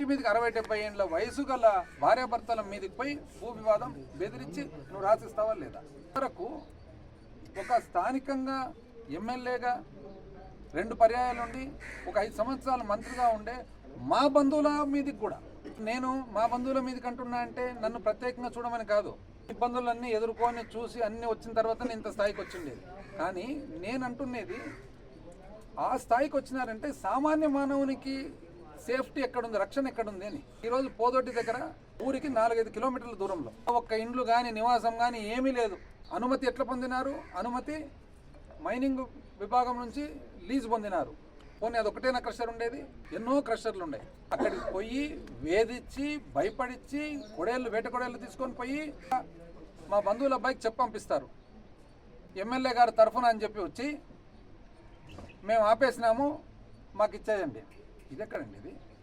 ఇంటి మీదకి అరవై డెబ్బై ఏళ్ళ వయసు గల భార్యాభర్తల మీదకి పోయి భూ వివాదం బెదిరించి నువ్వు రాసిస్తావా లేదా? వరకు ఒక స్థానికంగా ఎమ్మెల్యేగా రెండు పర్యాయాలు ఉండి ఒక ఐదు సంవత్సరాలు మంత్రిగా ఉండే మా బంధువుల మీదకి కూడా. నేను మా బంధువుల మీదకి అంటున్నా అంటే నన్ను ప్రత్యేకంగా చూడమని కాదు. ఇబ్బందులన్నీ ఎదుర్కొని చూసి అన్నీ వచ్చిన తర్వాత నేను ఇంత స్థాయికి వచ్చిండేది. కానీ నేను అంటున్నది ఆ స్థాయికి వచ్చినారంటే సామాన్య మానవునికి సేఫ్టీ ఎక్కడుంది రక్షణ ఎక్కడుంది అని. ఈరోజు పోదొడ్డి దగ్గర ఊరికి నాలుగైదు కిలోమీటర్ల దూరంలో ఒక్క ఇండ్లు కానీ నివాసం కానీ ఏమీ లేదు. అనుమతి ఎట్లా పొందినారు? అనుమతి మైనింగ్ విభాగం నుంచి లీజ్ పొందినారు. పోనీ అది ఒకటేనా క్రషర్ ఉండేది? ఎన్నో క్రషర్లు ఉన్నాయి అక్కడికి పోయి వేధించి భయపడిచ్చి కొడేళ్ళు వేట కొడేళ్ళు తీసుకొని పోయి మా బంధువుల అబ్బాయికి చెప్పి పంపిస్తారు. ఎమ్మెల్యే గారి తరఫున అని చెప్పి వచ్చి మేము ఆపేసినాము మాకు ఇచ్చేయండి. y la cara en.